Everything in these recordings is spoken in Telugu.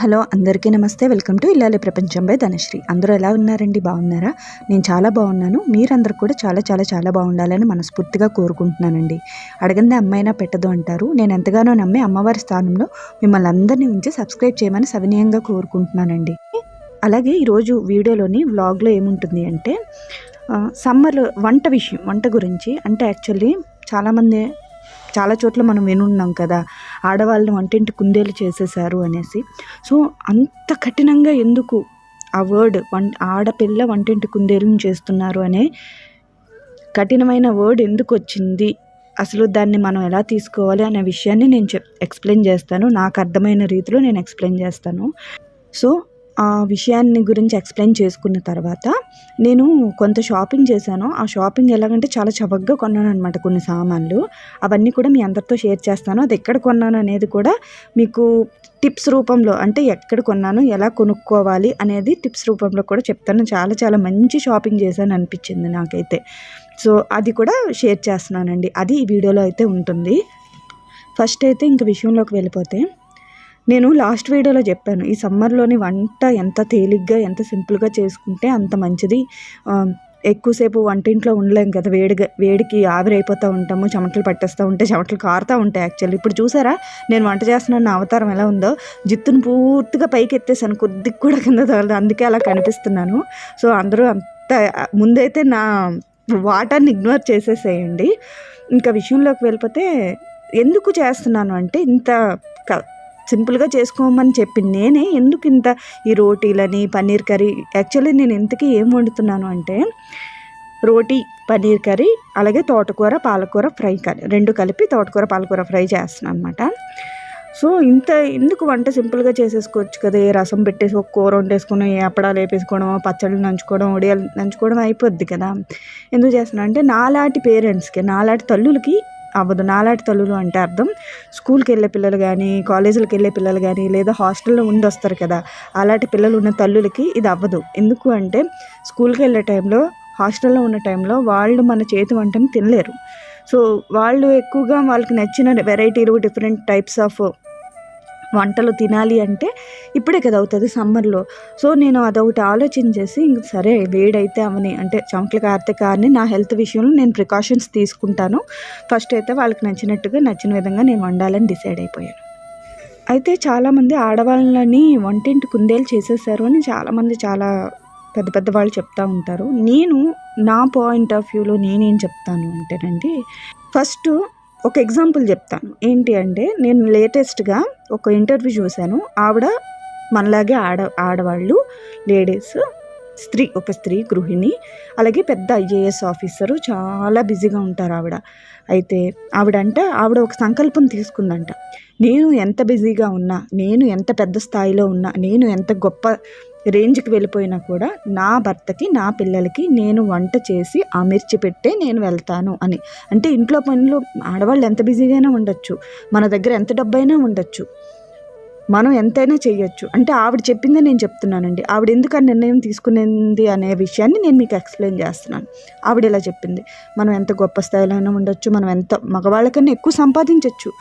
హలో అందరికీ నమస్తే. వెల్కమ్ టు ఇల్లాలి ప్రపంచం బై ధనశ్రీ. అందరూ ఎలా ఉన్నారండి? బాగున్నారా? నేను చాలా బాగున్నాను. మీరందరూ కూడా చాలా చాలా చాలా బాగుండాలని మనస్ఫూర్తిగా కోరుకుంటున్నానండి. అడగంది అమ్మైనా పెట్టదు అంటారు. నేను ఎంతగానో నమ్మి అమ్మవారి స్థానంలో మిమ్మల్ని అందరినీ ఉంచి సబ్స్క్రైబ్ చేయమని సవినీయంగా కోరుకుంటున్నానండి. అలాగే ఈరోజు వీడియోలోని వ్లాగ్లో ఏముంటుంది అంటే సమ్మర్ వంట విషయం వంట గురించి. అంటే యాక్చువల్లీ చాలామంది చాలా చోట్ల మనం వినున్నాం కదా ఆడవాళ్ళని వంటింటి కుందేలు చేసేసారు అనేసి. సో అంత కఠినంగా ఎందుకు ఆ వర్డ్ వం ఆడపిల్ల వంటింటి కుందేలుని చేస్తున్నారు అనే కఠినమైన వర్డ్ ఎందుకు వచ్చింది అసలు దాన్ని మనం ఎలా తీసుకోవాలి అనే విషయాన్ని నేను చెప్ ఎక్స్ప్లెయిన్ చేస్తాను. నాకు అర్థమైన రీతిలో నేను ఎక్స్ప్లెయిన్ చేస్తాను. సో ఆ విషయాన్ని గురించి ఎక్స్ప్లెయిన్ చేసుకున్న తర్వాత నేను కొంత షాపింగ్ చేశాను. ఆ షాపింగ్ ఎలాగంటే చాలా చవకగా కొన్నాను అనమాట కొన్ని సామాన్లు. అవన్నీ కూడా మీ అందరితో షేర్ చేస్తాను. అది ఎక్కడ కొన్నాను అనేది కూడా మీకు టిప్స్ రూపంలో అంటే ఎక్కడ కొన్నాను ఎలా కొనుక్కోవాలి అనేది టిప్స్ రూపంలో కూడా చెప్తాను. చాలా చాలా మంచి షాపింగ్ చేశాను అనిపించింది నాకైతే. సో అది కూడా షేర్ చేస్తున్నానండి. అది ఈ వీడియోలో అయితే ఉంటుంది. ఫస్ట్ అయితే ఇంక విషయంలోకి వెళ్ళిపోతే నేను లాస్ట్ వీడియోలో చెప్పాను ఈ సమ్మర్లోని వంట ఎంత తేలిగ్గా ఎంత సింపుల్గా చేసుకుంటే అంత మంచిది. ఎక్కువసేపు వంటింట్లో ఉండలేం కదా వేడిగా వేడికి ఆవిరైపోతూ ఉంటాము చెమటలు పట్టేస్తూ ఉంటే చెమటలు కారుతూ ఉంటాయి యాక్చువల్లీ ఇప్పుడు చూసారా? నేను వంట చేస్తున్నాను నా అవతారం ఎలా ఉందో. జిత్తును పూర్తిగా పైకి ఎత్తేసాను కొద్దిగా కూడా కింద తగలదు అందుకే అలా కనిపిస్తున్నాను. సో అందరూ అంత ముందైతే నా వాటర్ని ఇగ్నోర్ చేసేసేయండి. ఇంకా విషయంలోకి వెళ్ళిపోతే ఎందుకు చేస్తున్నాను అంటే ఇంత సింపుల్గా చేసుకోమని చెప్పింది. నేనే ఎందుకు ఇంత ఈ రోటీలని పన్నీర్ కర్రీ యాక్చువల్లీ నేను ఇంతకీ ఏం వండుతున్నాను అంటే రోటీ పన్నీర్ కర్రీ అలాగే తోటకూర పాలకూర ఫ్రై కర్రీ రెండు కలిపి తోటకూర పాలకూర ఫ్రై చేస్తున్నాను అనమాట సో ఇంత ఎందుకు వంట సింపుల్గా చేసేసుకోవచ్చు కదా? ఏ రసం పెట్టేసి ఒక కూర వండేసుకోవడం ఏ అప్పడాలు వేపేసుకోవడం పచ్చళ్ళు నంచుకోవడం ఒడియాలు నంచుకోవడం అయిపోద్ది కదా? ఎందుకు చేస్తున్నా అంటే నాలాంటి పేరెంట్స్కి నాలాంటి తల్లులకి అవ్వదు. నాలాటి తల్లులు అంటే అర్థం. స్కూల్కి వెళ్ళే పిల్లలు కానీ కాలేజీలకు వెళ్ళే పిల్లలు కానీ లేదా హాస్టల్లో ఉండి వస్తారు కదా అలాంటి పిల్లలు ఉన్న తల్లులకి ఇది అవ్వదు. ఎందుకు అంటే స్కూల్కి వెళ్ళే టైంలో హాస్టల్లో ఉన్న టైంలో వాళ్ళు మన చేతి వంటని తినలేరు. సో వాళ్ళు ఎక్కువగా వాళ్ళకి నచ్చిన వెరైటీలు డిఫరెంట్ టైప్స్ ఆఫ్ వంటలు తినాలి అంటే ఇప్పుడే కదా అవుతుంది సమ్మర్లో. సో నేను అదొకటి ఆలోచన చేసి ఇంక సరే వేడైతే అవని అంటే చమకలు కారితే కానీ నా హెల్త్ విషయంలో నేను ప్రికాషన్స్ తీసుకుంటాను. ఫస్ట్ అయితే వాళ్ళకి నచ్చినట్టుగా నచ్చిన విధంగా నేను వండాలని డిసైడ్ అయిపోయాను. అయితే చాలామంది ఆడవాళ్ళని వంటింటి కుందేలు చేసేసారు అని చాలామంది చాలా పెద్ద పెద్ద వాళ్ళు చెప్తూ ఉంటారు. నేను నా పాయింట్ ఆఫ్ వ్యూలో నేనేం చెప్తాను అంటేనండి ఫస్ట్ ఒక ఎగ్జాంపుల్ చెప్తాను. ఏంటి అంటే నేను లేటెస్ట్గా ఒక ఇంటర్వ్యూ చూశాను. ఆవిడ మనలాగే ఆడ ఆడవాళ్ళు లేడీస్ స్త్రీ ఒక స్త్రీ గృహిణి అలాగే పెద్ద ఐఏఎస్ ఆఫీసరు చాలా బిజీగా ఉంటారు ఆవిడ. అయితే ఆవిడంట ఆవిడ ఒక సంకల్పం తీసుకుందంట. నేను ఎంత బిజీగా ఉన్నా నేను ఎంత పెద్ద స్థాయిలో ఉన్నా నేను ఎంత గొప్ప రేంజ్కి వెళ్ళిపోయినా కూడా నా భర్తకి నా పిల్లలకి నేను వంట చేసి అమిర్చి పెట్టే నేను వెళ్తాను అని. అంటే ఇంట్లో పనులు ఆడవాళ్ళు ఎంత బిజీగా ఉండొచ్చు. మన దగ్గర ఎంత డబ్బైనా ఉండొచ్చు. మనం ఎంతైనా చేయొచ్చు. అంటే ఆవిడ చెప్పిందే నేను చెప్తున్నానండి. ఆవిడ ఎందుకు ఆ నిర్ణయం తీసుకునేది అనే విషయాన్ని నేను మీకు ఎక్స్ప్లెయిన్ చేస్తున్నాను. ఆవిడ ఇలా చెప్పింది. మనం ఎంత గొప్ప స్థాయిలో అయినా ఉండొచ్చు. మనం ఎంత మగవాళ్ళకన్నా ఎక్కువ సంపాదించవచ్చు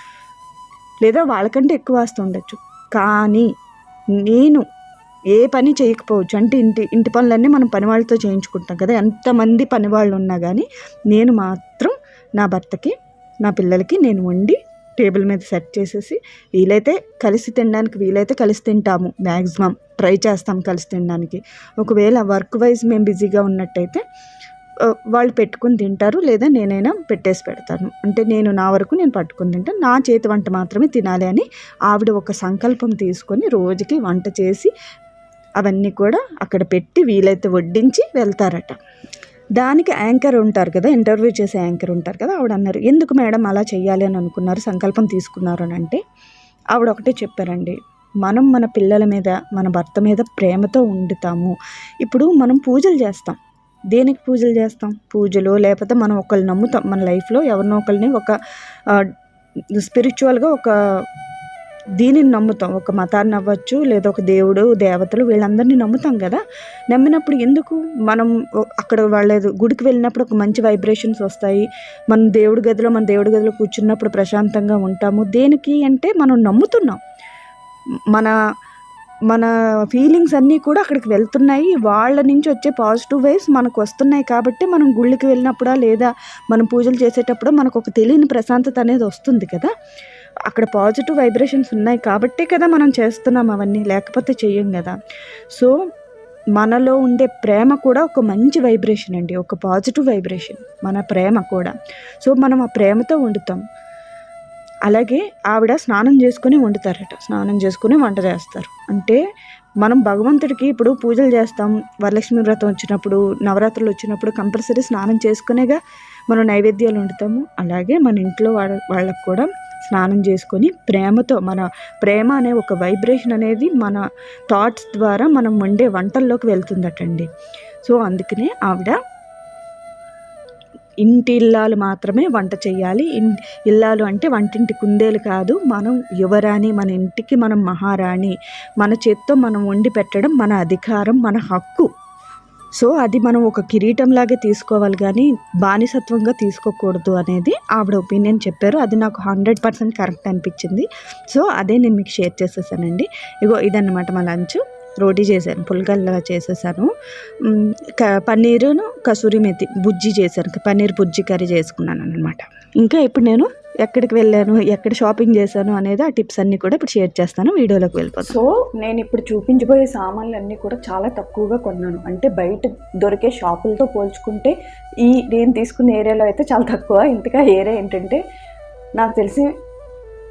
లేదా వాళ్ళకంటే ఎక్కువ ఆస్తి ఉండొచ్చు. కానీ నేను ఏ పని చేయకపోవచ్చు. అంటే ఇంటి ఇంటి పనులన్నీ మనం పని వాళ్ళతో చేయించుకుంటాం కదా. ఎంతమంది పని వాళ్ళు ఉన్నా కానీ నేను మాత్రం నా భర్తకి నా పిల్లలకి నేను వండి టేబుల్ మీద సెట్ చేసేసి వీలైతే కలిసి తినడానికి వీలైతే కలిసి తింటాము. మ్యాక్సిమం ట్రై చేస్తాం కలిసి తినడానికి. ఒకవేళ వర్క్ వైజ్ మేము బిజీగా ఉన్నట్టయితే వాళ్ళు పెట్టుకుని తింటారు లేదా నేనైనా పెట్టేసి పెడతాను. అంటే నేను నా వరకు నేను పట్టుకుని తింటాను నా చేతి వంట మాత్రమే తినాలి అని ఆవిడ ఒక సంకల్పం తీసుకొని రోజుకి వంట చేసి అవన్నీ కూడా అక్కడ పెట్టి వీలైతే వడ్డించి వెళ్తారట. దానికి యాంకర్ ఉంటారు కదా ఇంటర్వ్యూ చేసే యాంకర్ ఉంటారు కదా ఆవిడ అన్నారు ఎందుకు మేడం అలా చేయాలి అని అనుకున్నారు సంకల్పం తీసుకున్నారు అని అంటే ఆవిడ ఒకటే చెప్పారండి మనం మన పిల్లల మీద మన భర్త మీద ప్రేమతో ఉండుతాము. ఇప్పుడు మనం పూజలు చేస్తాం. దేనికి పూజలు చేస్తాం? పూజలు లేకపోతే మనం ఒకళ్ళు నమ్ముతాం. మన లైఫ్లో ఎవరినో ఒకరిని ఒక స్పిరిచువల్గా ఒక దీనిని నమ్ముతాం. ఒక మతాన్ని అవ్వచ్చు లేదా ఒక దేవుడు దేవతలు వీళ్ళందరినీ నమ్ముతాం కదా? నమ్మినప్పుడు ఎందుకు? మనం అక్కడ వాళ్ళ గుడికి వెళ్ళినప్పుడు ఒక మంచి వైబ్రేషన్స్ వస్తాయి. మన దేవుడి గదిలో మన దేవుడి గదిలో కూర్చున్నప్పుడు ప్రశాంతంగా ఉంటాము. దేనికి అంటే మనం నమ్ముతున్నాం. మన మన ఫీలింగ్స్ అన్నీ కూడా అక్కడికి వెళ్తున్నాయి. వాళ్ళ నుంచి వచ్చే పాజిటివ్ వైస్ మనకు వస్తున్నాయి కాబట్టి మనం గుళ్ళకి వెళ్ళినప్పుడా లేదా మనం పూజలు చేసేటప్పుడు మనకు ఒక తెలియని ప్రశాంతత అనేది వస్తుంది కదా? అక్కడ పాజిటివ్ వైబ్రేషన్స్ ఉన్నాయి కాబట్టే కదా మనం చేస్తున్నాం అవన్నీ లేకపోతే చెయ్యం కదా. సో మనలో ఉండే ప్రేమ కూడా ఒక మంచి వైబ్రేషన్ అండి ఒక పాజిటివ్ వైబ్రేషన్ మన ప్రేమ కూడా. సో మనం ఆ ప్రేమతో వండుతాం. అలాగే ఆవిడ స్నానం చేసుకుని వండుతారట స్నానం చేసుకుని వంట చేస్తారు. అంటే మనం భగవంతుడికి ఇప్పుడు పూజలు చేస్తాం వరలక్ష్మి వ్రతం వచ్చినప్పుడు నవరాత్రులు వచ్చినప్పుడు కంపల్సరీ స్నానం చేసుకునేగా మనం నైవేద్యాలు వండుతాము. అలాగే మన ఇంట్లో వాళ్ళ వాళ్ళకు కూడా స్నానం చేసుకొని ప్రేమతో మన ప్రేమ అనే ఒక వైబ్రేషన్ అనేది మన థాట్స్ ద్వారా మనం వండే వంటల్లోకి వెళ్తుందటండి. సో అందుకనే ఆవిడ ఇంటి ఇల్లాలు మాత్రమే వంట చేయాలి. ఇన్ ఇల్లాలు అంటే వంటింటి కుందేలు కాదు. మనం యువరాణి మన ఇంటికి మనం మహారాణి. మన చేత్తో మనం వండి పెట్టడం మన అధికారం మన హక్కు. సో అది మనం ఒక కిరీటంలాగే తీసుకోవాలి కానీ బానిసత్వంగా తీసుకోకూడదు అనేది ఆవిడ ఒపీనియన్ చెప్పారు. అది నాకు హండ్రెడ్ పర్సెంట్ కరెక్ట్ అనిపించింది. సో అదే నేను మీకు షేర్ చేసేసానండి. ఇగో ఇదన్నమాట మా లంచ్. రోటీ చేశాను పుల్గల్లా చేసేసాను. క పన్నీరును కసూరి మెతి బుజ్జి చేశాను పన్నీర్ బుజ్జి కర్రీ చేసుకున్నాను అనమాట ఇంకా ఇప్పుడు నేను ఎక్కడికి వెళ్ళాను ఎక్కడ షాపింగ్ చేశాను అనేది ఆ టిప్స్ అన్నీ కూడా ఇప్పుడు షేర్ చేస్తాను వీడియోలోకి వెళ్ళిపోతాను సో నేను ఇప్పుడు చూపించబోయే సామాన్లు అన్నీ కూడా చాలా తక్కువగా కొన్నాను. అంటే బయట దొరికే షాపులతో పోల్చుకుంటే ఈ నేను తీసుకున్న ఏరియాలో అయితే చాలా తక్కువ. ఇంతగా ఏరియా ఏంటంటే నాకు తెలిసి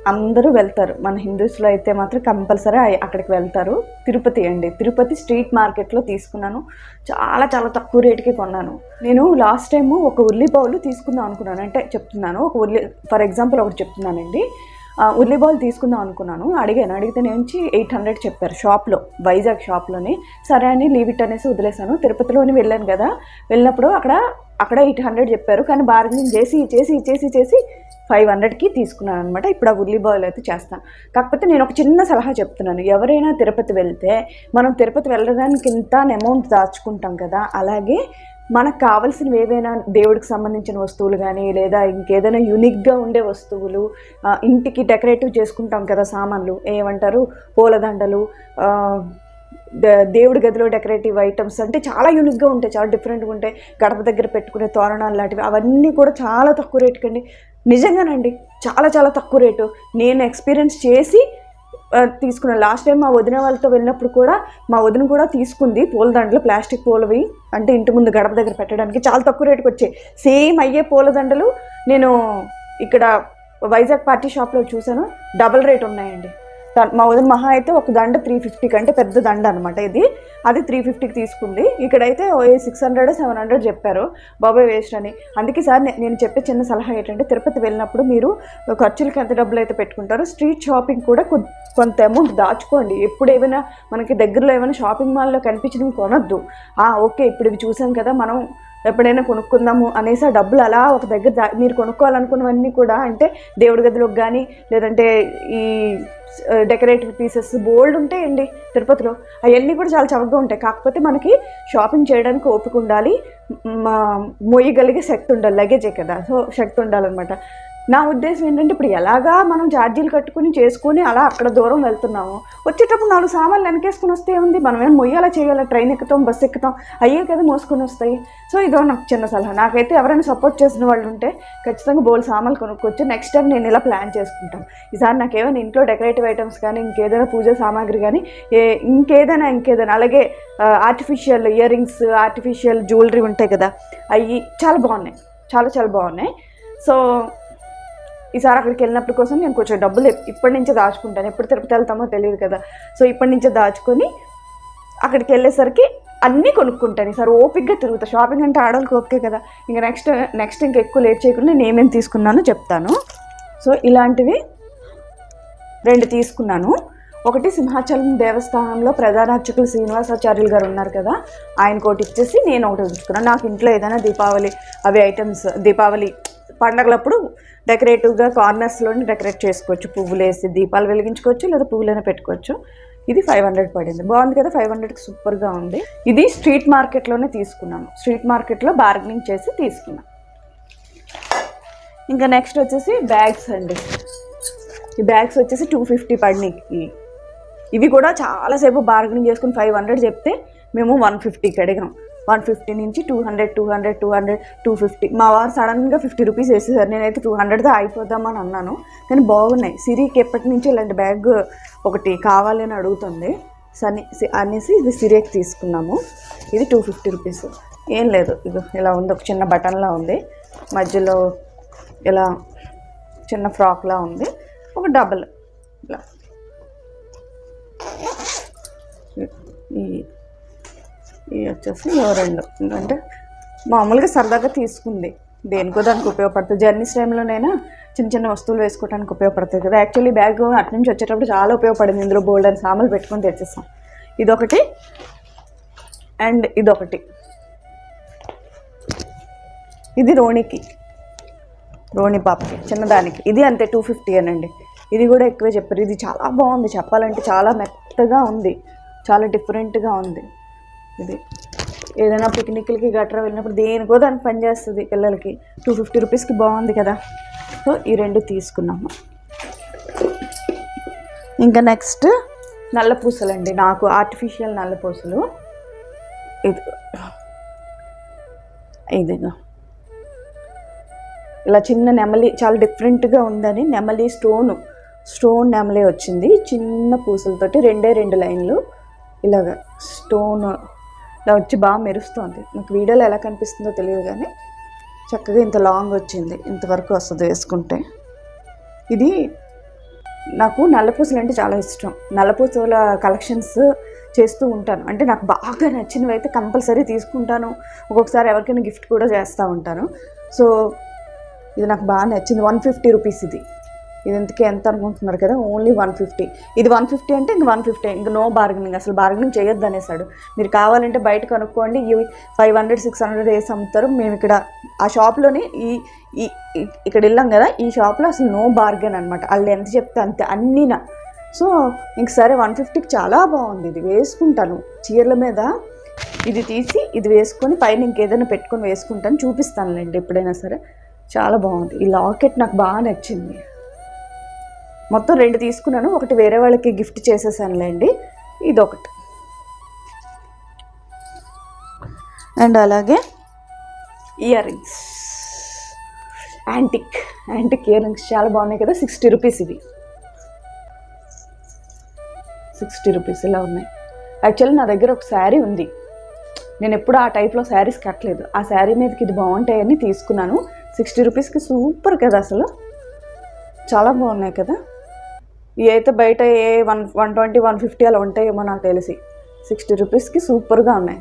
అందరూ వెళ్తారు. మన హిందూస్లో అయితే మాత్రం కంపల్సరీ అక్కడికి వెళ్తారు. తిరుపతి అండి. తిరుపతి స్ట్రీట్ మార్కెట్లో తీసుకున్నాను. చాలా చాలా తక్కువ రేటుకి కొన్నాను. నేను లాస్ట్ టైము ఒక ఉల్లిపావులు తీసుకుందాం అనుకున్నాను. అంటే చెప్తున్నాను. ఒక ఉల్లి ఫర్ ఎగ్జాంపుల్ ఒకటి చెప్తున్నానండి. ఉల్లి బాల్ తీసుకుందాం అనుకున్నాను. అడిగాను. అడిగితే నుంచి ఎయిట్ హండ్రెడ్ చెప్పారు షాప్లో వైజాగ్ షాప్లోనే. సరే అని లీవ్ ఇట్ అనేసి వదిలేశాను. తిరుపతిలోని వెళ్ళాను కదా. వెళ్ళినప్పుడు అక్కడ అక్కడ ఎయిట్ హండ్రెడ్ చెప్పారు. కానీ బార్గెనింగ్ చేసి చేసి చేసి చేసి ఫైవ్ హండ్రెడ్కి తీసుకున్నాను అనమాట ఇప్పుడు ఆ ఉల్లి బాయిల్ అయితే చేస్తాను కాకపోతే నేను ఒక చిన్న సలహా చెప్తున్నాను. ఎవరైనా తిరుపతి వెళ్తే మనం తిరుపతి వెళ్ళడానికి ఇంత అమౌంట్ దాచుకుంటాం కదా. అలాగే మనకు కావాల్సినవి ఏవైనా దేవుడికి సంబంధించిన వస్తువులు కానీ లేదా ఇంకేదైనా యూనిక్గా ఉండే వస్తువులు ఇంటికి డెకరేటివ్ చేసుకుంటాం కదా సామాన్లు ఏమంటారు? పూలదండలు దేవుడి గదిలో డెకరేటివ్ ఐటమ్స్ అంటే చాలా యూనిక్గా ఉంటాయి చాలా డిఫరెంట్గా ఉంటాయి. గడప దగ్గర పెట్టుకునే తోరణాలు లాంటివి అవన్నీ కూడా చాలా తక్కువ రేటుకండి. నిజంగానండి చాలా చాలా తక్కువ రేటు. నేను ఎక్స్పీరియన్స్ చేసి తీసుకున్నాను లాస్ట్ టైం మా వదిన వాళ్ళతో వెళ్ళినప్పుడు కూడా మా వదిన కూడా తీసుకుంది పూలదండలు ప్లాస్టిక్ పూలవి. అంటే ఇంటి ముందు గడప దగ్గర పెట్టడానికి చాలా తక్కువ రేటుకి వచ్చాయి. సేమ్ అయ్యే పూలదండలు నేను ఇక్కడ వైజాగ్ పార్టీ షాప్లో చూశాను. డబల్ రేట్ ఉన్నాయండి. మా వదిన మహా అయితే ఒక దండ త్రీ ఫిఫ్టీ కంటే పెద్ద దండ అనమాట ఇది. అది త్రీ ఫిఫ్టీకి తీసుకుంది. ఇక్కడైతే సిక్స్ హండ్రెడ్ సెవెన్ హండ్రెడ్ చెప్పారు. బాబాయ్ వేస్ట్ అని. అందుకే సార్ నేను చెప్పే చిన్న సలహా ఏంటంటే తిరుపతి వెళ్ళినప్పుడు మీరు ఖర్చులకి ఎంత డబ్బులు అయితే పెట్టుకుంటారో స్ట్రీట్ షాపింగ్ కూడా కొంత అమౌంట్ దాచుకోండి. ఎప్పుడు ఏమైనా మనకి దగ్గరలో ఏమైనా షాపింగ్ మాల్లో కనిపించడం కొనొద్దు. ఓకే ఇప్పుడు ఇవి చూసాం కదా మనం ఎప్పుడైనా కొనుక్కుందాము అనేసి ఆ డబ్బులు అలా ఒక దగ్గర మీరు కొనుక్కోవాలనుకున్నవన్నీ కూడా అంటే దేవుడి గదిలోకి కానీ లేదంటే ఈ డెకరేటివ్ పీసెస్ బోల్డ్ ఉంటాయండి తిరుపతిలో. అవన్నీ కూడా చాలా చవకగా ఉంటాయి. కాకపోతే మనకి షాపింగ్ చేయడానికి ఓపిక ఉండాలి. మా మోయగలిగే శక్తి ఉండాలి. లగేజే కదా. సో శక్తి ఉండాలన్నమాట. నా ఉద్దేశం ఏంటంటే ఇప్పుడు ఎలాగా మనం ఛార్జీలు కట్టుకుని చేసుకుని అలా అక్కడ దూరం వెళ్తున్నాము వచ్చేటప్పుడు నాలుగు సామాన్లు వెనకేసుకుని వస్తే ఉంది మనం ఏం మొయ్యాలా చేయాలా? ట్రైన్ ఎక్కుతాం బస్సు ఎక్కుతాం అయ్యే కదా మోసుకొని వస్తాయి. సో ఇదో నాకు చిన్న సలహా. నాకైతే ఎవరైనా సపోర్ట్ చేసిన వాళ్ళు ఉంటే ఖచ్చితంగా బోల్ సామాన్లు కొనుక్కొచ్చి నెక్స్ట్ టైం నేను ఇలా ప్లాన్ చేసుకుంటాను. ఈసారి నాకు ఏమైనా ఇంట్లో డెకరేటివ్ ఐటమ్స్ కానీ ఇంకేదైనా పూజ సామాగ్రి కానీ ఏ ఇంకేదైనా ఇంకేదైనా అలాగే artificial ear rings artificial jewellery ఉంటాయి కదా అవి చాలా బాగున్నాయి. చాలా చాలా బాగున్నాయి. సో ఈసారి అక్కడికి వెళ్ళినప్పుడు కోసం నేను కొంచెం డబ్బులు ఇప్పటి నుంచే దాచుకుంటాను. ఎప్పుడు తిరుపతి వెళ్తామో తెలియదు కదా. సో ఇప్పటి నుంచే దాచుకొని అక్కడికి వెళ్ళేసరికి అన్నీ కొనుక్కుంటాను. ఈసారి ఓపిక్గా తిరుగుతా. షాపింగ్ అంటే ఆడవాళ్ళకి ఓపికే కదా. ఇంకా నెక్స్ట్ నెక్స్ట్ ఇంకా ఎక్కువ లేట్ చేయకుండా నేను ఏమేమి తీసుకున్నానో చెప్తాను. సో ఇలాంటివి రెండు తీసుకున్నాను. ఒకటి సింహాచలం దేవస్థానంలో ప్రధాన అర్చకులు శ్రీనివాసాచార్యులు గారు ఉన్నారు కదా. ఆయన ఒకటి ఇచ్చేసి నేను ఒకటి ఉంచుకున్నాను. నాకు ఇంట్లో ఏదైనా దీపావళి అవి ఐటమ్స్ దీపావళి పండగలప్పుడు డెకరేటివ్గా కార్నర్స్లోనే డెకరేట్ చేసుకోవచ్చు. పువ్వులు వేసి దీపాలు వెలిగించుకోవచ్చు లేదా పువ్వులైనా పెట్టుకోవచ్చు. ఇది ఫైవ్ హండ్రెడ్ పడింది. బాగుంది కదా? ఫైవ్ హండ్రెడ్కి సూపర్గా ఉంది. ఇది స్ట్రీట్ మార్కెట్లోనే తీసుకున్నాను. స్ట్రీట్ మార్కెట్లో బార్గెనింగ్ చేసి తీసుకున్నాను ఇంకా నెక్స్ట్ వచ్చేసి బ్యాగ్స్ అండి. ఈ బ్యాగ్స్ వచ్చేసి టూ ఫిఫ్టీ పడినాయి. ఇవి కూడా చాలాసేపు బార్గెనింగ్ చేసుకుని ఫైవ్ హండ్రెడ్ చెప్తే మేము వన్ ఫిఫ్టీకి అడిగాం. వన్ ఫిఫ్టీ నుంచి two hundred two hundred two hundred two fifty. మా వారు సడన్గా ఫిఫ్టీ రూపీస్ వేసేసారు. నేనైతే టూ హండ్రెడ్తో అయిపోదామని అన్నాను. కానీ బాగున్నాయి. సిరికి ఎప్పటి నుంచి ఇలాంటి బ్యాగ్ ఒకటి కావాలి అని అడుగుతుంది. సని అనేసి ఇది సిరియకి తీసుకున్నాము. ఇది టూ ఫిఫ్టీ రూపీస్. ఏం లేదు. ఇది ఇలా ఉంది. ఒక చిన్న బటన్లా ఉంది. మధ్యలో ఇలా చిన్న ఫ్రాక్లా ఉంది. ఒక డబల్. ఇలా. ఈ ఇవి వచ్చేసి ఇవి రెండు. ఎందుకంటే మామూలుగా సరదాగా తీసుకుంది. దేనికో దానికి ఉపయోగపడుతుంది. జర్నీస్ టైంలోనైనా చిన్న చిన్న వస్తువులు వేసుకోవడానికి ఉపయోగపడుతుంది కదా. యాక్చువల్లీ బ్యాగ్ అటు నుంచి వచ్చేటప్పుడు చాలా ఉపయోగపడింది. ఇందులో బోల్డ్ అని సామాన్లు పెట్టుకొని తెచ్చేస్తాం ఇదొకటి. అండ్ ఇదొకటి. ఇది రోణికి. రోణి పాపకి. చిన్నదానికి. ఇది అంతే టూ ఫిఫ్టీ అనండి. ఇది కూడా ఎక్కువే చెప్పారు. ఇది చాలా బాగుంది. చెప్పాలంటే చాలా మెత్తగా ఉంది. చాలా డిఫరెంట్గా ఉంది. ఇది. ఏదైనా పిక్నిక్లకి గట్రా వెళ్ళినప్పుడు దేనికో దానికి పనిచేస్తుంది పిల్లలకి. టూ ఫిఫ్టీ రూపీస్కి బాగుంది కదా. సో ఈ రెండు తీసుకున్నాము ఇంకా నెక్స్ట్ నల్ల పూసలండి. నాకు ఆర్టిఫిషియల్ నల్ల పూసలు. ఇది. ఇదిగా. ఇలా చిన్న నెమలి చాలా డిఫరెంట్గా ఉందని నెమలి స్టోన్ స్టోన్ నెమలి వచ్చింది. చిన్న పూసలతోటి రెండే రెండు లైన్లు. ఇలాగ స్టోన్ ఇలా వచ్చి బాగా మెరుస్తుంది. నాకు వీడియోలో ఎలా కనిపిస్తుందో తెలియదు కానీ చక్కగా ఇంత లాంగ్ వచ్చింది. ఇంతవరకు వస్తుంది వేసుకుంటే. ఇది నాకు నల్లపూసలు అంటే చాలా ఇష్టం. నల్లపూసల కలెక్షన్స్ చేస్తూ ఉంటాను. అంటే నాకు బాగా నచ్చినవి అయితే కంపల్సరీ తీసుకుంటాను. ఒక్కొక్కసారి ఎవరికైనా గిఫ్ట్ కూడా చేస్తూ ఉంటాను. సో ఇది నాకు బాగా నచ్చింది. వన్ ఫిఫ్టీ రూపీస్ ఇది. ఇది ఇంతకీ ఎంత అనుకుంటున్నారు కదా? Only one fifty. ఇది వన్ ఫిఫ్టీ అంటే ఇంక వన్ ఫిఫ్టీ. ఇంక నో బార్గెనింగ్. అసలు బార్గెనింగ్ చేయొద్దు అనేసాడు మీరు కావాలంటే బయట కనుక్కోండి. ఇవి ఫైవ్ హండ్రెడ్ సిక్స్ హండ్రెడ్ వేసి అమ్ముతారు. మేము ఇక్కడ ఆ షాప్లోని ఈ ఈ ఈ- ఇక్కడ వెళ్ళాం కదా? ఈ షాప్లో అసలు నో బార్గెన్ అనమాట వాళ్ళు ఎంత చెప్తే అంతే అన్నీనా. సో ఇంక సరే వన్ ఫిఫ్టీకి చాలా బాగుంది. ఇది వేసుకుంటాను. చీరల మీద ఇది తీసి ఇది వేసుకొని పైన ఇంకేదైనా పెట్టుకొని వేసుకుంటాను. చూపిస్తానులేండి ఎప్పుడైనా సరే. చాలా బాగుంది. ఈ లాకెట్ నాకు బాగా నచ్చింది. మొత్తం రెండు తీసుకున్నాను. ఒకటి వేరే వాళ్ళకి గిఫ్ట్ చేసేసానులేండి. ఇది ఒకటి అండ్ అలాగే ear rings antique. Antique ear rings చాలా బాగున్నాయి కదా. సిక్స్టీ రూపీస్ ఇవి. సిక్స్టీ రూపీస్ ఇలా ఉన్నాయి. యాక్చువల్లీ నా దగ్గర ఒక శారీ ఉంది. నేను ఎప్పుడు ఆ టైప్లో శారీస్ కట్టలేదు. ఆ శారీ మీదకి ఇది బాగుంటాయని తీసుకున్నాను. సిక్స్టీ రూపీస్కి సూపర్ కదా అసలు. చాలా బాగున్నాయి కదా. ఇవి అయితే బయట ఏ one one twenty one fifty అలా ఉంటాయేమో నాకు తెలిసి. సిక్స్టీ రూపీస్కి సూపర్గా ఉన్నాయి.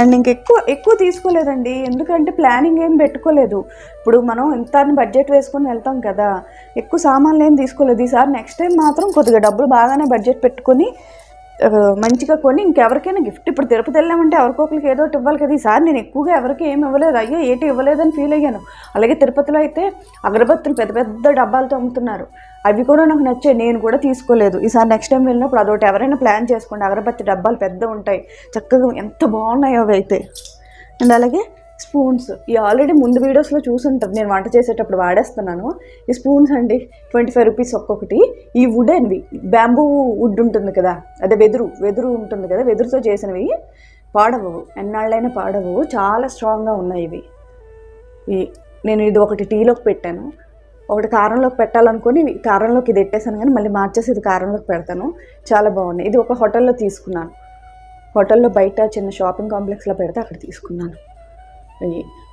అండ్ ఇంకెక్కువ ఎక్కువ తీసుకోలేదండి. ఎందుకంటే ప్లానింగ్ ఏం పెట్టుకోలేదు. ఇప్పుడు మనం ఎంత అని బడ్జెట్ వేసుకొని వెళ్తాం కదా. ఎక్కువ సామాన్లు ఏం తీసుకోలేదు. ఈసారి నెక్స్ట్ టైం మాత్రం కొద్దిగా డబ్బులు బాగానే బడ్జెట్ పెట్టుకొని మంచిగా కొని ఇంకెవరికైనా గిఫ్ట్ ఇప్పుడు తిరుపతి వెళ్ళామంటే ఎవరికొకరికి ఏదో ఒకటి ఇవ్వాలి కదా. ఈసారి నేను ఎక్కువగా ఎవరికి ఏమి ఇవ్వలేదు. అయ్యో ఏటి ఇవ్వలేదని ఫీల్ అయ్యాను. అలాగే తిరుపతిలో అయితే అగరబత్తులు పెద్ద పెద్ద డబ్బాలతో అమ్ముతున్నారు. అవి కూడా నాకు నచ్చాయి. నేను కూడా తీసుకోలేదు. ఈసారి నెక్స్ట్ టైం వెళ్ళినప్పుడు అదొకటి ఎవరైనా ప్లాన్ చేసుకోండి. అగరబత్తి డబ్బాలు పెద్ద ఉంటాయి. చక్కగా ఎంత బాగున్నాయో అవి అయితే. అండ్ అలాగే స్పూన్స్. ఈ ఆల్రెడీ ముందు వీడియోస్లో చూసుంటారు. నేను వంట చేసేటప్పుడు వాడేస్తున్నాను. ఈ స్పూన్స్ అండి ట్వంటీ ఫైవ్ రూపీస్ ఒక్కొక్కటి. ఈ వుడెన్వి బ్యాంబూ వుడ్ ఉంటుంది కదా అదే వెదురు వెదురు ఉంటుంది కదా వెదురుతో చేసినవి పాడవు. ఎన్నాళ్ళైనా పాడవు. చాలా స్ట్రాంగ్గా ఉన్నాయి ఇవి. ఈ నేను ఇది ఒకటి టీలోకి పెట్టాను. ఒకటి కారంలోకి పెట్టాలనుకుని కారంలోకి ఇది పెట్టేశాను కానీ మళ్ళీ మార్చేసి ఇది కారంలోకి పెడతాను. చాలా బాగున్నాయి. ఇది ఒక హోటల్లో తీసుకున్నాను. హోటల్లో బయట చిన్న షాపింగ్ కాంప్లెక్స్లో పెడితే అక్కడ తీసుకున్నాను.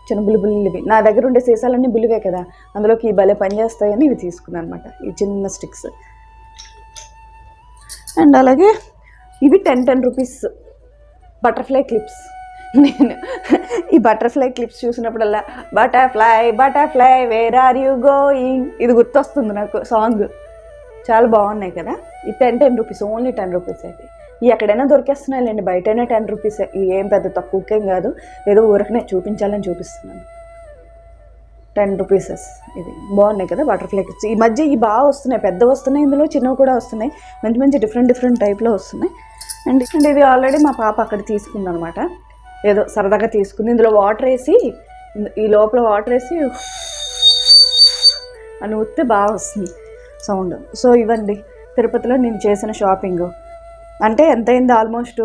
చిన్న బుల్లిబుల్లి ఇవి నా దగ్గర ఉండే సీసాలన్నీ బుల్లివే కదా. అందులోకి ఈ భలే పనిచేస్తాయని ఇవి తీసుకున్నాను అనమాట ఈ చిన్న స్టిక్స్. అండ్ అలాగే ఇవి ten ten rupees butterfly clips. నేను ఈ బటర్ఫ్లై క్లిప్స్ చూసినప్పుడల్లా butterfly butterfly where are you going ఇది గుర్తొస్తుంది నాకు సాంగ్. చాలా బాగున్నాయి కదా. ఈ ten ten rupees only ten rupees అయితే ఎక్కడైనా దొరికేస్తున్నాయిలేండి. బయటైనా టెన్ రూపీస్ ఏం. పెద్ద తక్కువకేం కాదు. ఏదో ఊరకనే చూపించాలని చూపిస్తున్నాను. టెన్ రూపీసెస్ ఇది. బాగున్నాయి కదా బటర్ఫ్లై కిట్స్ ఈ మధ్య ఈ బాగా వస్తున్నాయి. పెద్ద వస్తున్నాయి ఇందులో చిన్నవి కూడా వస్తున్నాయి. మంచి మంచి డిఫరెంట్ డిఫరెంట్ టైప్లో వస్తున్నాయి. అండ్ అండ్ ఇది ఆల్రెడీ మా పాప అక్కడ తీసుకుంది అనమాట ఏదో సరదాగా తీసుకుంది. ఇందులో వాటర్ వేసి ఈ లోపల వాటర్ వేసి అని ఊస్తే బాగా వస్తుంది సౌండ్. సో ఇవ్వండి. తిరుపతిలో నేను చేసిన షాపింగ్ అంటే ఎంత అయింది ఆల్మోస్ట్?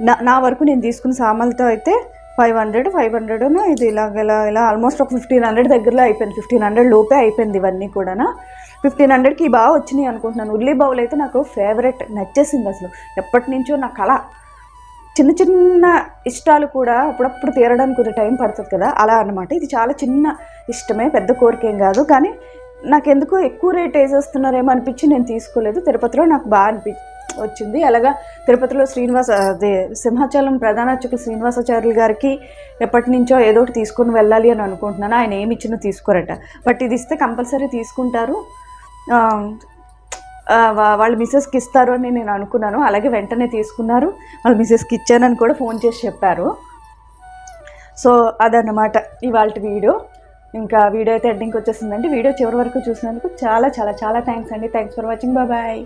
నా నా వరకు నేను తీసుకున్న సామాన్లతో అయితే ఫైవ్ హండ్రెడ్ ఫైవ్ హండ్రెడ్ ఇది ఇలాగ ఇలా ఇలా ఆల్మోస్ట్ ఒక ఫిఫ్టీన్ హండ్రెడ్ దగ్గరలో అయిపోయింది. ఫిఫ్టీన్ హండ్రెడ్ లోపే అయిపోయింది ఇవన్నీ కూడా ఫిఫ్టీన్ హండ్రెడ్కి బాగా వచ్చినాయి అనుకుంటున్నాను. ఉల్లి బౌల్ అయితే నాకు ఫేవరెట్ నచ్చేసింది అసలు. ఎప్పటి నుంచో నా కళ. చిన్న చిన్న ఇష్టాలు కూడా అప్పుడప్పుడు తీరడానికి కొంచెం టైం పడుతుంది కదా. అలా అన్నమాట. ఇది చాలా చిన్న ఇష్టమే పెద్ద కోరికేం కాదు. కానీ నాకు ఎందుకో ఎక్కువ రేట్ వేసేస్తున్నారేమో అనిపించి నేను తీసుకోలేదు. తిరుపతిలో నాకు బాగా అనిపి వచ్చింది. అలాగా తిరుపతిలో శ్రీనివాస అదే సింహాచలం ప్రధానార్చకులు శ్రీనివాసాచార్యులు గారికి ఎప్పటి నుంచో ఏదో ఒకటి తీసుకొని వెళ్ళాలి అని అనుకుంటున్నాను. ఆయన ఏమి ఇచ్చినా తీసుకోరట. బట్ ఇది ఇస్తే కంపల్సరీ తీసుకుంటారు. వాళ్ళ మిస్సెస్కి ఇస్తారు అని నేను అనుకున్నాను. అలాగే వెంటనే తీసుకున్నారు. వాళ్ళ మిస్సెస్కి ఇచ్చానని కూడా ఫోన్ చేసి చెప్పారు. సో అదన్నమాట ఇవాళ వీడియో. ఇంకా వీడియో అయితే ఎండింగ్కి వచ్చేసిందండి. వీడియో చివరి వరకు చూసినందుకు చాలా చాలా చాలా థ్యాంక్స్ అండి. Thanks for watching bye